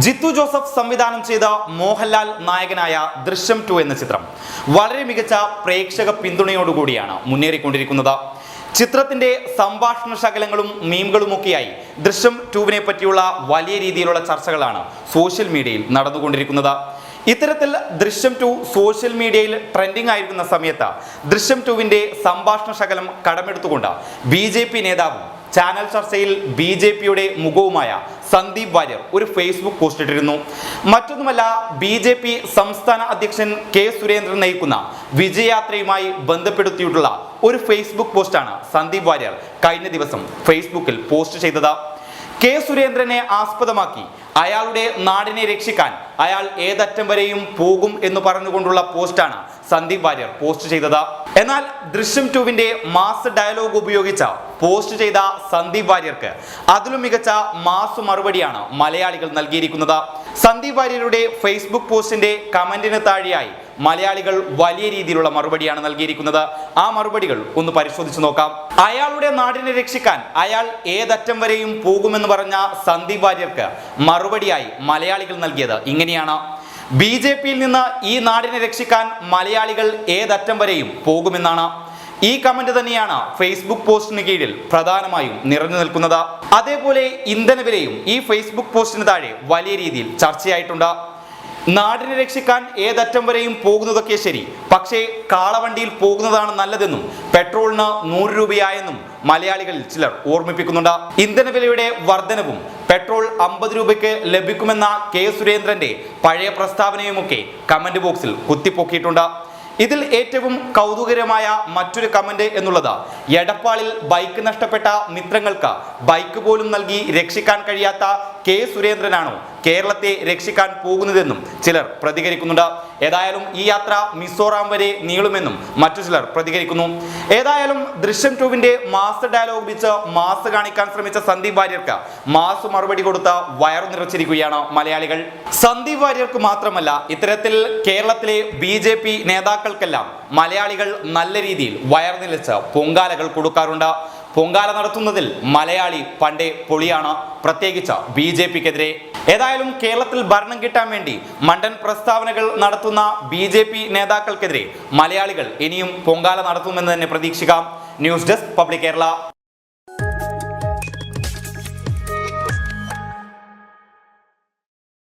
Jithu Joseph സംവിധാനം ചെയ്ത മോഹൻലാൽ നായകനായ ദൃശ്യം ടു എന്ന ചിത്രം വളരെ മികച്ച പ്രേക്ഷക പിന്തുണയോടുകൂടിയാണ് മുന്നേറിക്കൊണ്ടിരിക്കുന്നത്. ചിത്രത്തിന്റെ സംഭാഷണ ശകലങ്ങളും മീമുകളുമൊക്കെയായി ദൃശ്യം ടുവിനെ പറ്റിയുള്ള വലിയ രീതിയിലുള്ള ചർച്ചകളാണ് സോഷ്യൽ മീഡിയയിൽ നടന്നുകൊണ്ടിരിക്കുന്നത്. ഇത്തരത്തിൽ ദൃശ്യം ടു സോഷ്യൽ മീഡിയയിൽ ട്രെൻഡിംഗ് ആയിരിക്കുന്ന സമയത്ത് ദൃശ്യം ടുവിന്റെ സംഭാഷണ ശകലം കടമെടുത്തുകൊണ്ട് ബി ജെ പി നേതാവും ചാനൽ ചർച്ചയിൽ ബി ജെ പിയുടെ മുഖവുമായ സന്ദീപ് വാര്യർ ഒരു ഫേസ്ബുക്ക് പോസ്റ്റ് ഇട്ടിരുന്നു. മറ്റൊന്നുമല്ല ബി ജെ പി സംസ്ഥാന അധ്യക്ഷൻ കെ സുരേന്ദ്രൻ നയിക്കുന്ന വിജയയാത്രയുമായി ബന്ധപ്പെടുത്തിയിട്ടുള്ള ഒരു ഫേസ്ബുക്ക് പോസ്റ്റാണ് സന്ദീപ് വാര്യർ കഴിഞ്ഞ ദിവസം ഫേസ്ബുക്കിൽ പോസ്റ്റ് ചെയ്തത്. കെ സുരേന്ദ്രനെ ആസ്പദമാക്കി അയാളുടെ നാടിനെ രക്ഷിക്കാൻ അയാൾ ഏതറ്റം വരെയും പോകും എന്ന് പറഞ്ഞുകൊണ്ടുള്ള പോസ്റ്റാണ് സന്ദീപ് വാര്യർ പോസ്റ്റ് ചെയ്തത്. എന്നാൽ ദൃശ്യം ടുവിന്റെ മാസ് ഡയലോഗ് ഉപയോഗിച്ച പോസ്റ്റ് ചെയ്ത സന്ദീപ് വാര്യർക്ക് അതിലും മികച്ച മാസ് മറുപടിയാണ് മലയാളികൾ നൽകിയിരിക്കുന്നത്. സന്ദീപ് വാര്യരുടെ ഫേസ്ബുക്ക് പോസ്റ്റിന്റെ കമന്റിന് താഴെയായി മലയാളികൾ വലിയ രീതിയിലുള്ള മറുപടിയാണ് നൽകിയിരിക്കുന്നത്. ആ മറുപടികൾ ഒന്ന് പരിശോധിച്ചു നോക്കാം. അയാളുടെ നാടിനെ രക്ഷിക്കാൻ അയാൾ ഏതറ്റം വരെയും പോകുമെന്ന് പറഞ്ഞ സന്ദീപ് വാര്യർക്ക് മറുപടിയായി മലയാളികൾ നൽകിയത് ഇങ്ങനെയാണ്. ബി ജെ പിയിൽ നിന്ന് ഈ നാടിനെ രക്ഷിക്കാൻ മലയാളികൾ ഏതറ്റം വരെയും പോകുമെന്നാണ്. ഈ കമന്റ് തന്നെയാണ് ഫേസ്ബുക്ക് പോസ്റ്റിന് കീഴിൽ പ്രധാനമായും നിറഞ്ഞു നിൽക്കുന്നത്. അതേപോലെ ഇന്ധനവിലയും ഈ ഫേസ്ബുക്ക് പോസ്റ്റിന് താഴെ വലിയ രീതിയിൽ ചർച്ചയായിട്ടുണ്ട്. നാടിനെ രക്ഷിക്കാൻ ഏതറ്റം വരെയും പോകുന്നതൊക്കെ ശരി. പക്ഷേ കാളവണ്ടിയിൽ പോകുന്നതാണ് നല്ലതെന്നും പെട്രോളിന് നൂറ് രൂപയായെന്നും മലയാളികളിൽ ചിലർ ഓർമ്മിപ്പിക്കുന്നുണ്ട്. ഇന്ധനവിലയുടെ വർധനവും പെട്രോൾ അമ്പത് രൂപയ്ക്ക് ലഭിക്കുമെന്ന കെ സുരേന്ദ്രന്റെ പഴയ പ്രസ്താവനയുമൊക്കെ കമന്റ് ബോക്സിൽ കുത്തിപ്പൊക്കിയിട്ടുണ്ട്. ഇതിൽ ഏറ്റവും കൗതുകരമായ മറ്റൊരു കമന്റ് എന്നുള്ളത് എടപ്പാളിൽ ബൈക്ക് നഷ്ടപ്പെട്ട മിത്രങ്ങൾക്ക് ബൈക്ക് പോലും നൽകി രക്ഷിക്കാൻ കഴിയാത്ത കെ സുരേന്ദ്രനാണോ കേരളത്തെ രക്ഷിക്കാൻ പോകുന്നതെന്നും ചിലർ പ്രതികരിക്കുന്നുണ്ട്. ഏതായാലും ഈ യാത്ര മിസോറാം വരെ നീളുമെന്നും മറ്റു ചിലർ പ്രതികരിക്കുന്നു. ഏതായാലും ദൃശ്യം ടുവിന്റെ മാസ് ഡയലോഗ് വെച്ച് മാസ് കാണിക്കാൻ ശ്രമിച്ച സന്ദീപ് വാര്യർക്ക് മാസ് മറുപടി കൊടുത്ത് വയറു നിറച്ചിരിക്കുകയാണ് മലയാളികൾ. സന്ദീപ് വാര്യർക്ക് മാത്രമല്ല ഇത്തരത്തിൽ കേരളത്തിലെ ബി ജെ പി നേതാക്കൾക്കെല്ലാം മലയാളികൾ നല്ല രീതിയിൽ വയർ നിലച്ച് പൊങ്കാലകൾ കൊടുക്കാറുണ്ട്. പൊങ്കാല നടത്തുന്നതിൽ മലയാളി പണ്ടേ പൊളിയാണ്. പ്രത്യേകിച്ച് ബി ജെ പിക്കെതിരെ ഏതായാലും കേരളത്തിൽ ഭരണം കിട്ടാൻ വേണ്ടി മണ്ടൻ പ്രസ്താവനകൾ നടത്തുന്ന ബി ജെ പി നേതാക്കൾക്കെതിരെ മലയാളികൾ ഇനിയും പൊങ്കാല നടത്തുമെന്ന് തന്നെ പ്രതീക്ഷിക്കാം. News desk public Kerala.